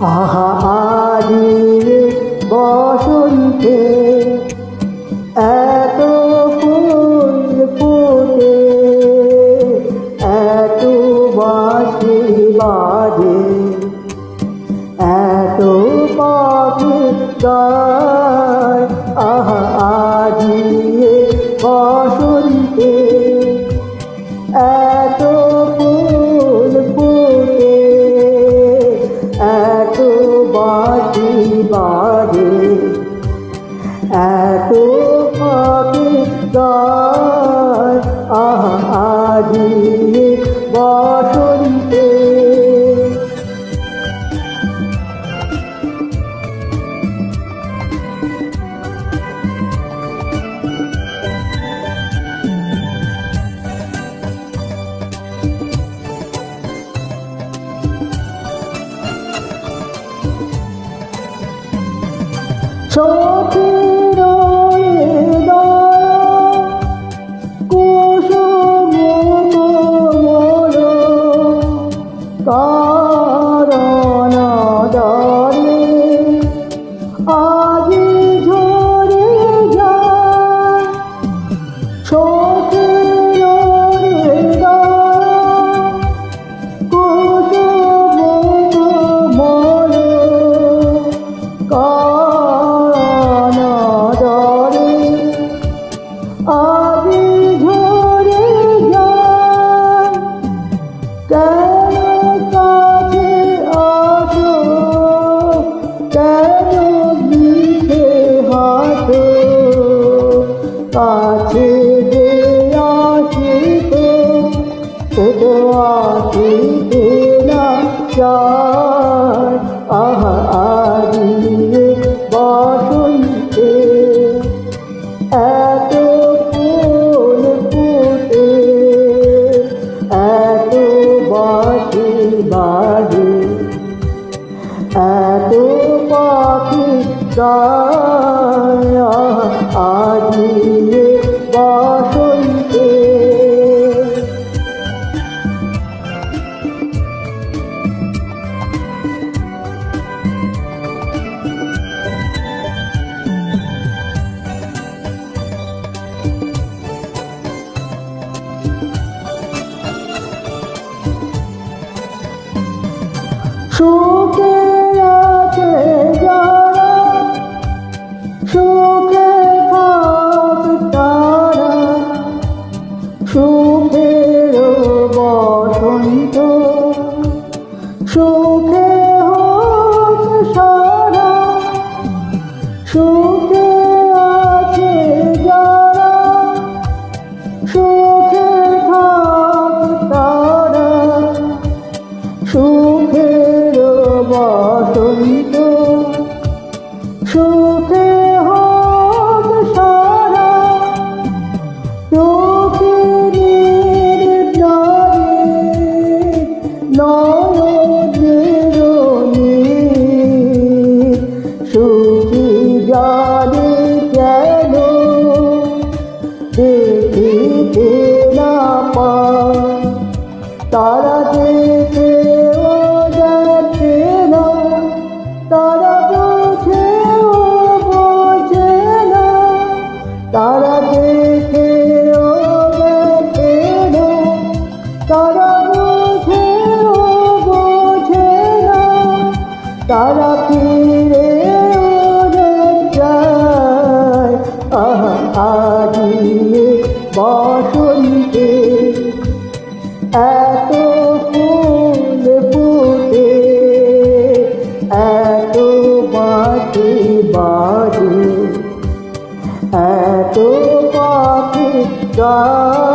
আহা আদি বসন্তে এত ফুল ফুটে এত বাঁশি বাজে এত পাখি গায় আজি বসন্তে। সখীর চায় আহা আজিয়ে বসন্তে এত ফুল ফুটে, এত বাঁশি বাজে, এত পাখি গায় আজিয়ে বসন্তে সুখে আছে যারা তারা দেখে ও যাচ্ছে না তারা বোঝে ও বোঝে না। তারা দেখে ও দেখে না, তারা বোঝে ও বোঝে না। তারা ফিরে যায়, আহা, আজিয়ে বসন্তে। বাজে এত পাখি গায়